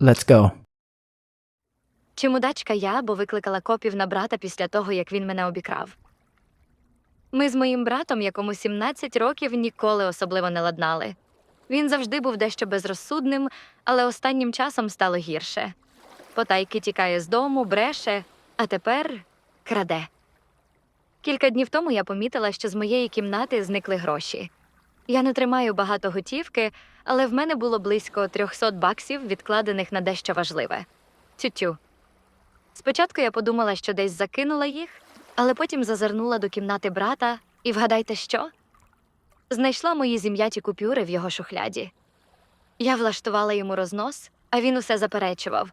Let's go. Чи мудачка я, бо викликала копів на брата після того, як він мене обікрав? Ми з моїм братом, якому 17 років, ніколи особливо не ладнали. Він завжди був дещо безрозсудним, але останнім часом стало гірше. Потайки тікає з дому, бреше, а тепер краде. Кілька днів тому я помітила, що з моєї кімнати зникли гроші. Я не тримаю багато готівки, але в мене було близько 300 баксів, відкладених на дещо важливе. Тютю. Спочатку я подумала, що десь закинула їх, але потім зазирнула до кімнати брата і вгадайте що? Знайшла мої зім'яті купюри в його шухляді. Я влаштувала йому рознос, а він усе заперечував.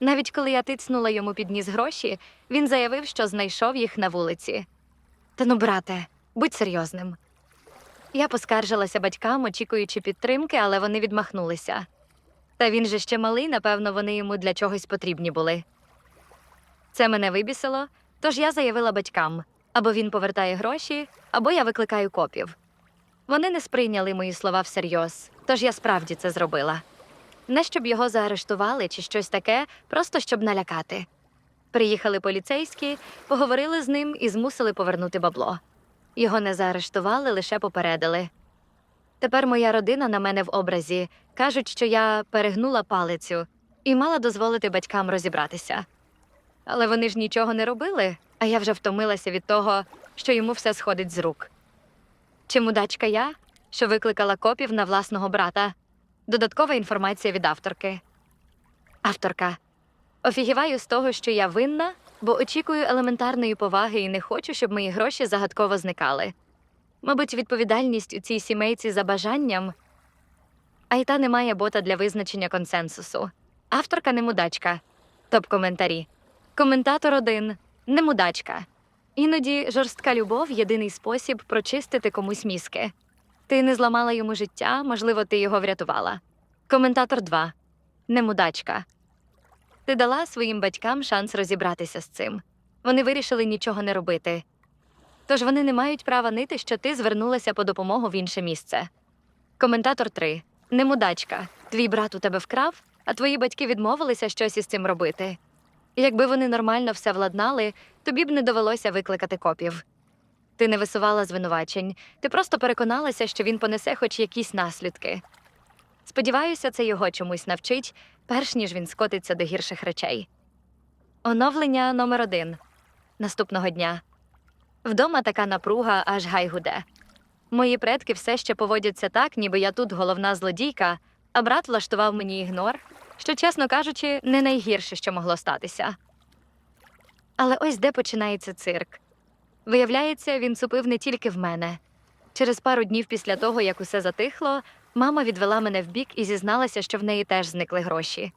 Навіть коли я тицнула йому під ніс гроші, він заявив, що знайшов їх на вулиці. Та ну, брате, будь серйозним. Я поскаржилася батькам, очікуючи підтримки, але вони відмахнулися. Та він же ще малий, напевно, вони йому для чогось потрібні були. Це мене вибісило, тож я заявила батькам або він повертає гроші, або я викликаю копів. Вони не сприйняли мої слова всерйоз, тож я справді це зробила. Не щоб його заарештували чи щось таке, просто щоб налякати. Приїхали поліцейські, поговорили з ним і змусили повернути бабло. Його не заарештували, лише попередили. Тепер моя родина на мене в образі кажуть, що я перегнула палицю і мала дозволити батькам розібратися. Але вони ж нічого не робили, а я вже втомилася від того, що йому все сходить з рук. Чи мудачка я, що викликала копів на власного брата? Додаткова інформація від авторки. Авторка. Офігіваю з того, що я винна, бо очікую елементарної поваги і не хочу, щоб мої гроші загадково зникали. Мабуть, відповідальність у цій сімейці за бажанням. А й та немає бота для визначення консенсусу. Авторка не мудачка. Топ-коментарі. Коментатор один не мудачка. Іноді жорстка любов єдиний спосіб прочистити комусь мізки. Ти не зламала йому життя, можливо, ти його врятувала. Коментатор 2. Не мудачка. Ти дала своїм батькам шанс розібратися з цим. Вони вирішили нічого не робити. Тож вони не мають права нити, що ти звернулася по допомогу в інше місце. Коментатор 3. Не мудачка. Твій брат у тебе вкрав, а твої батьки відмовилися щось із цим робити. Якби вони нормально все владнали, тобі б не довелося викликати копів. Ти не висувала звинувачень, ти просто переконалася, що він понесе хоч якісь наслідки. Сподіваюся, це його чомусь навчить, перш ніж він скотиться до гірших речей. Оновлення номер один наступного дня. Вдома така напруга аж гай гуде. Мої предки все ще поводяться так, ніби я тут головна злодійка, а брат влаштував мені ігнор, що, чесно кажучи, не найгірше, що могло статися. Але ось де починається цирк. Виявляється, він цупив не тільки в мене. Через пару днів після того, як усе затихло, мама відвела мене вбік і зізналася, що в неї теж зникли гроші.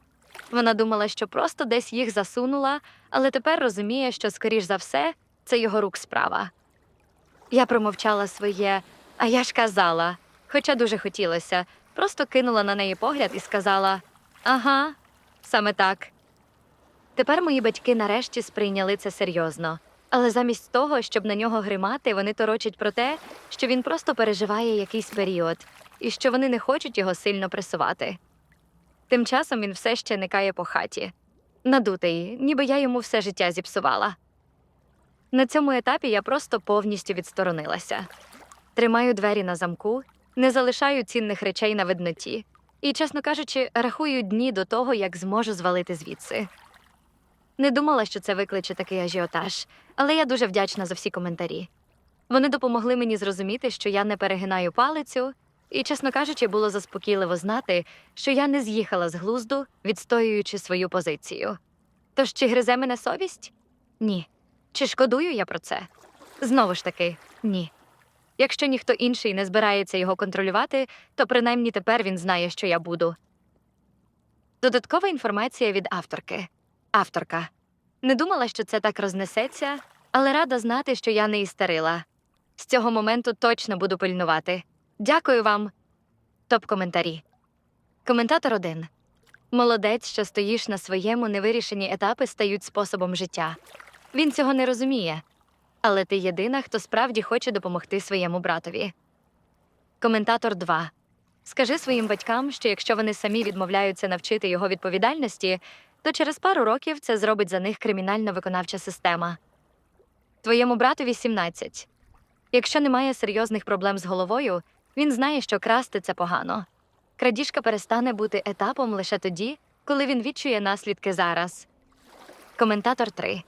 Вона думала, що просто десь їх засунула, але тепер розуміє, що, скоріш за все, це його рук справа. Я промовчала своє, а я ж казала, хоча дуже хотілося, просто кинула на неї погляд і сказала: Ага, саме так. Тепер мої батьки нарешті сприйняли це серйозно. Але замість того, щоб на нього гримати, вони торочать про те, що він просто переживає якийсь період, і що вони не хочуть його сильно пресувати. Тим часом він все ще никає по хаті, надутий, ніби я йому все життя зіпсувала. На цьому етапі я просто повністю відсторонилася. Тримаю двері на замку, не залишаю цінних речей на видноті і, чесно кажучи, рахую дні до того, як зможу звалити звідси. Не думала, що це викличе такий ажіотаж, але я дуже вдячна за всі коментарі. Вони допомогли мені зрозуміти, що я не перегинаю палицю, і, чесно кажучи, було заспокійливо знати, що я не з'їхала з глузду, відстоюючи свою позицію. Тож чи гризе мене совість? Ні. Чи шкодую я про це? Знову ж таки, ні. Якщо ніхто інший не збирається його контролювати, то принаймні тепер він знає, що я буду. Додаткова інформація від авторки. Авторка. Не думала, що це так рознесеться, але рада знати, що я не істерила. З цього моменту точно буду пильнувати. Дякую вам. Топ-коментарі. Коментатор 1. Молодець, що стоїш на своєму невирішені етапи стають способом життя. Він цього не розуміє. Але ти єдина, хто справді хоче допомогти своєму братові. Коментатор 2. Скажи своїм батькам, що якщо вони самі відмовляються навчити його відповідальності, то через пару років це зробить за них кримінальна виконавча система. Твоєму братові 17. Якщо немає серйозних проблем з головою, він знає, що красти це погано. Крадіжка перестане бути етапом лише тоді, коли він відчує наслідки зараз. Коментатор 3.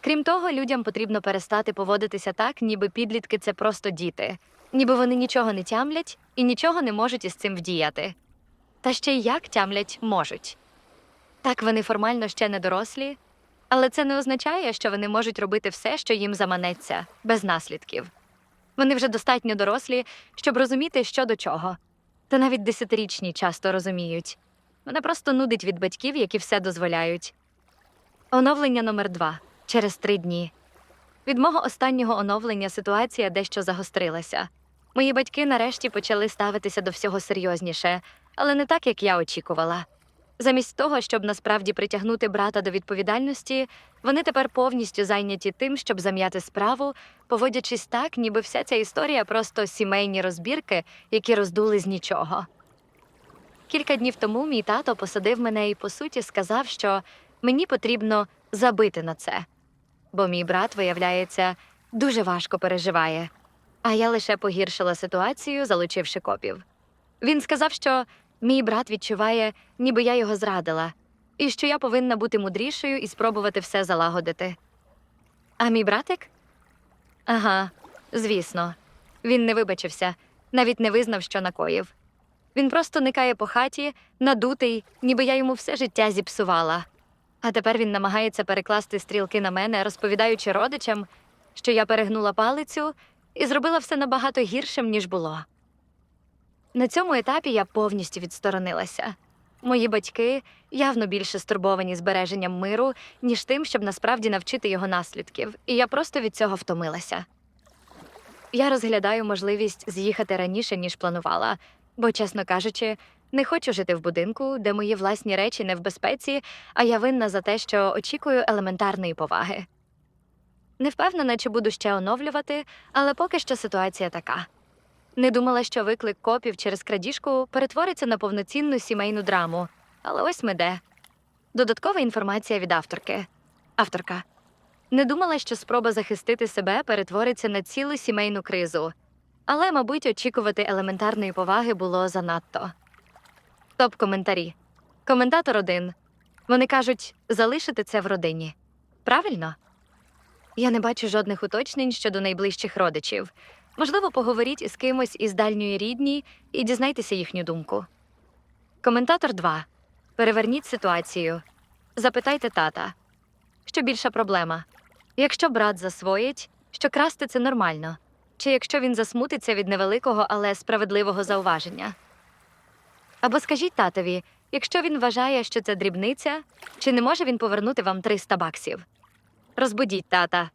Крім того, людям потрібно перестати поводитися так, ніби підлітки це просто діти, ніби вони нічого не тямлять і нічого не можуть із цим вдіяти. Та ще й як тямлять можуть. Так вони формально ще не дорослі, але це не означає, що вони можуть робити все, що їм заманеться, без наслідків. Вони вже достатньо дорослі, щоб розуміти, що до чого. Та навіть десятирічні часто розуміють. Мене просто нудить від батьків, які все дозволяють. Оновлення номер 2 через три дні. Від мого останнього оновлення ситуація дещо загострилася. Мої батьки нарешті почали ставитися до всього серйозніше, але не так, як я очікувала. Замість того, щоб насправді притягнути брата до відповідальності, вони тепер повністю зайняті тим, щоб зам'яти справу, поводячись так, ніби вся ця історія просто сімейні розбірки, які роздули з нічого. Кілька днів тому мій тато посадив мене і, по суті, сказав, що мені потрібно забити на це. Бо мій брат, виявляється, дуже важко переживає. А я лише погіршила ситуацію, залучивши копів. Він сказав, що мій брат відчуває, ніби я його зрадила, і що я повинна бути мудрішою і спробувати все залагодити. А мій братик? Ага, звісно. Він не вибачився, навіть не визнав, що накоїв. Він просто никає по хаті, надутий, ніби я йому все життя зіпсувала. А тепер він намагається перекласти стрілки на мене, розповідаючи родичам, що я перегнула палицю і зробила все набагато гіршим, ніж було. На цьому етапі я повністю відсторонилася. Мої батьки явно більше стурбовані збереженням миру, ніж тим, щоб насправді навчити його наслідків, і я просто від цього втомилася. Я розглядаю можливість з'їхати раніше, ніж планувала, бо, чесно кажучи, не хочу жити в будинку, де мої власні речі не в безпеці, а я винна за те, що очікую елементарної поваги. Не впевнена, чи буду ще оновлювати, але поки що ситуація така. Не думала, що виклик копів через крадіжку перетвориться на повноцінну сімейну драму. Але ось ми де. Додаткова інформація від авторки. Авторка. Не думала, що спроба захистити себе перетвориться на цілу сімейну кризу. Але, мабуть, очікувати елементарної поваги було занадто. Топ коментарі. Коментатор один. Вони кажуть залишити це в родині. Правильно? Я не бачу жодних уточнень щодо найближчих родичів. Можливо, поговоріть із кимось із дальньої рідні і дізнайтеся їхню думку. Коментатор 2. Переверніть ситуацію. Запитайте тата. Що більша проблема? Якщо брат засвоїть, що красти це нормально, чи якщо він засмутиться від невеликого, але справедливого зауваження. Або скажіть татові, якщо він вважає, що це дрібниця, чи не може він повернути вам 300 баксів? Розбудіть тата.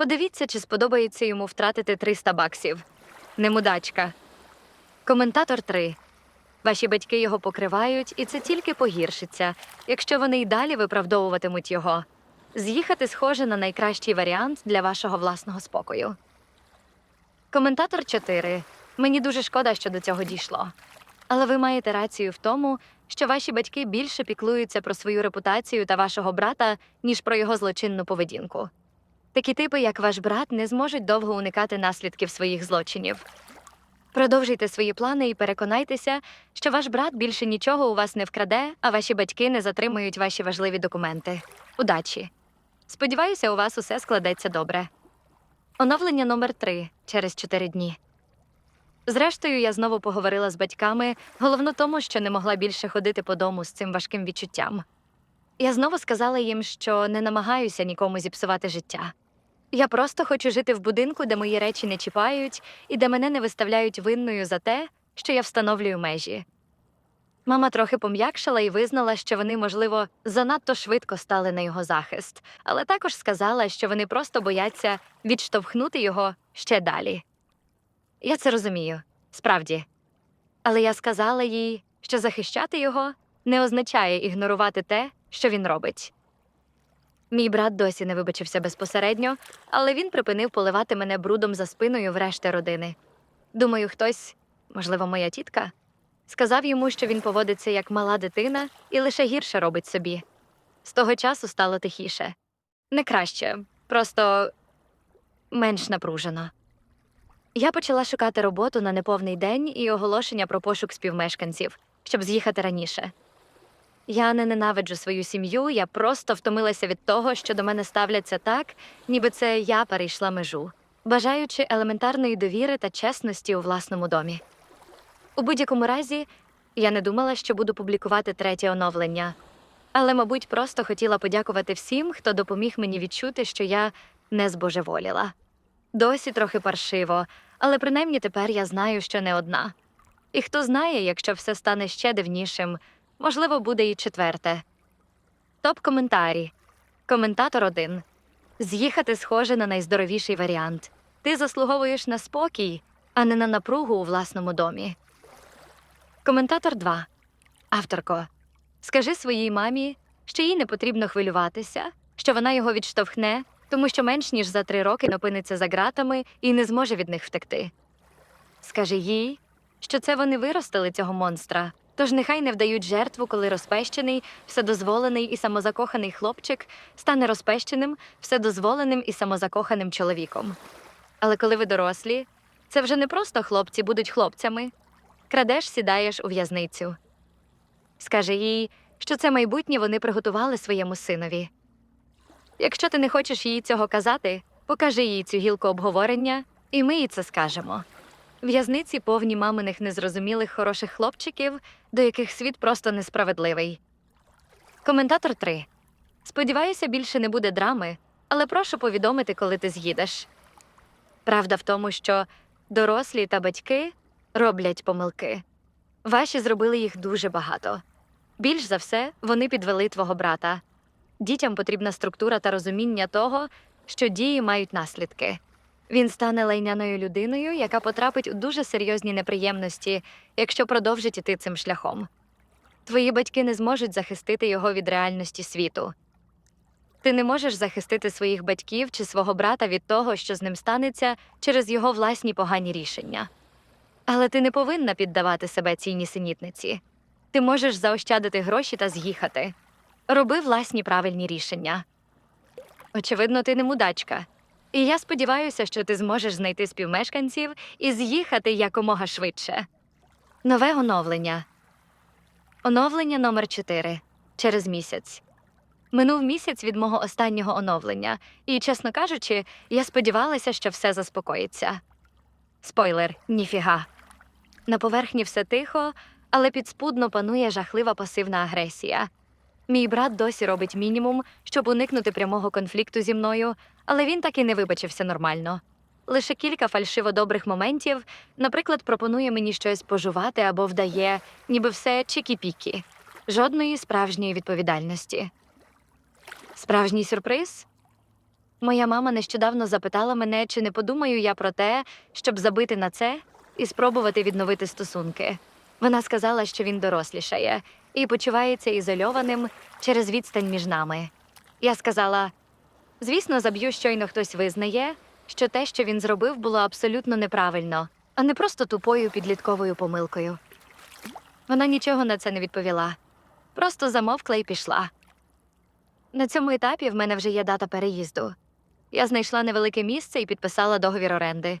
Подивіться, чи сподобається йому втратити 300 баксів. Немудачка. Коментатор 3. Ваші батьки його покривають, і це тільки погіршиться, якщо вони й далі виправдовуватимуть його. З'їхати схоже на найкращий варіант для вашого власного спокою. Коментатор 4. Мені дуже шкода, що до цього дійшло. Але ви маєте рацію в тому, що ваші батьки більше піклуються про свою репутацію та вашого брата, ніж про його злочинну поведінку. Такі типи, як ваш брат, не зможуть довго уникати наслідків своїх злочинів. Продовжуйте свої плани і переконайтеся, що ваш брат більше нічого у вас не вкраде, а ваші батьки не затримують ваші важливі документи. Удачі! Сподіваюся, у вас усе складеться добре. Оновлення номер 3 через 4 дні. Зрештою, я знову поговорила з батьками, головно тому, що не могла більше ходити по дому з цим важким відчуттям. Я знову сказала їм, що не намагаюся нікому зіпсувати життя. Я просто хочу жити в будинку, де мої речі не чіпають і де мене не виставляють винною за те, що я встановлюю межі. Мама трохи пом'якшала і визнала, що вони, можливо, занадто швидко стали на його захист, але також сказала, що вони просто бояться відштовхнути його ще далі. Я це розумію, справді. Але я сказала їй, що захищати його не означає ігнорувати те, що він робить. Мій брат досі не вибачився безпосередньо, але він припинив поливати мене брудом за спиною в решти родини. Думаю, хтось можливо, моя тітка, сказав йому, що він поводиться як мала дитина і лише гірше робить собі. З того часу стало тихіше. Не краще, просто менш напружено. Я почала шукати роботу на неповний день і оголошення про пошук співмешканців, щоб з'їхати раніше. Я не ненавиджу свою сім'ю, я просто втомилася від того, що до мене ставляться так, ніби це я перейшла межу, бажаючи елементарної довіри та чесності у власному домі. У будь-якому разі, я не думала, що буду публікувати третє оновлення, але, мабуть, просто хотіла подякувати всім, хто допоміг мені відчути, що я не збожеволіла. Досі трохи паршиво, але принаймні тепер я знаю, що не одна. І хто знає, якщо все стане ще дивнішим, можливо, буде і четверте. Топ-коментарі. Коментатор 1. З'їхати схоже на найздоровіший варіант. Ти заслуговуєш на спокій, а не на напругу у власному домі. Коментатор 2. Авторко. Скажи своїй мамі, що їй не потрібно хвилюватися, що вона його відштовхне, тому що менш ніж за три роки опиниться за ґратами і не зможе від них втекти. Скажи їй, що це вони виростили цього монстра, тож нехай не вдають жертву, коли розпещений, вседозволений і самозакоханий хлопчик стане розпещеним, вседозволеним і самозакоханим чоловіком. Але коли ви дорослі, це вже не просто хлопці будуть хлопцями. Крадеш, сідаєш у в'язницю. Скажи їй, що це майбутнє вони приготували своєму синові. Якщо ти не хочеш їй цього казати, покажи їй цю гілку обговорення, і ми їй це скажемо. В'язниці повні маминих незрозумілих хороших хлопчиків, до яких світ просто несправедливий. Коментатор 3. Сподіваюся, більше не буде драми, але прошу повідомити, коли ти з'їдеш. Правда в тому, що дорослі та батьки роблять помилки. Ваші зробили їх дуже багато. Більш за все, вони підвели твого брата. Дітям потрібна структура та розуміння того, що дії мають наслідки. Він стане лайняною людиною, яка потрапить у дуже серйозні неприємності, якщо продовжить іти цим шляхом. Твої батьки не зможуть захистити його від реальності світу. Ти не можеш захистити своїх батьків чи свого брата від того, що з ним станеться через його власні погані рішення. Але ти не повинна піддавати себе цій нісенітниці. Ти можеш заощадити гроші та з'їхати. Роби власні правильні рішення. Очевидно, ти не мудачка. І я сподіваюся, що ти зможеш знайти співмешканців і з'їхати якомога швидше. Нове оновлення. Оновлення номер 4 через місяць. Минув місяць від мого останнього оновлення, і, чесно кажучи, я сподівалася, що все заспокоїться. Спойлер, ніфіга. На поверхні все тихо, але підспудно панує жахлива пасивна агресія. Мій брат досі робить мінімум, щоб уникнути прямого конфлікту зі мною, але він так і не вибачився нормально. Лише кілька фальшиво добрих моментів, наприклад, пропонує мені щось пожувати або вдає, ніби все чікі-пікі. Жодної справжньої відповідальності. Справжній сюрприз? Моя мама нещодавно запитала мене, чи не подумаю я про те, щоб забити на це і спробувати відновити стосунки. Вона сказала, що він дорослішає і почувається ізольованим через відстань між нами. Я сказала: звісно, заб'ю, щойно хтось визнає, що те, що він зробив, було абсолютно неправильно, а не просто тупою підлітковою помилкою. Вона нічого на це не відповіла, просто замовкла і пішла. На цьому етапі в мене вже є дата переїзду. Я знайшла невелике місце і підписала договір оренди.